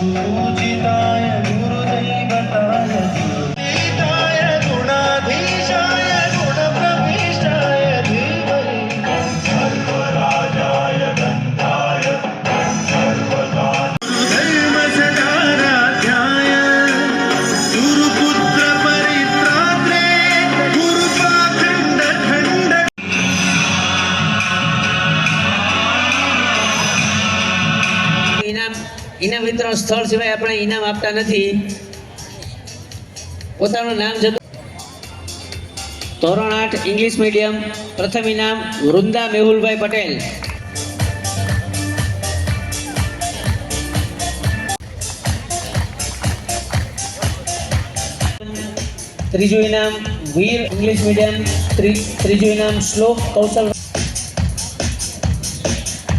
Oh, નિમંત્રણ સ્થળ સિવાય આપણે ઇનામ આપતા નથી. પોતાનું નામ જતું ધોરણ આઠ, ઇંગ્લિશ મીડિયમ, પ્રથમ ઇનામ વૃંદા મેહુલભાઈ પટેલ. ત્રીજું ઇનામ વીર, ઇંગ્લિશ મીડિયમ ત્રીજું ઇનામ શ્લોક કૌશલ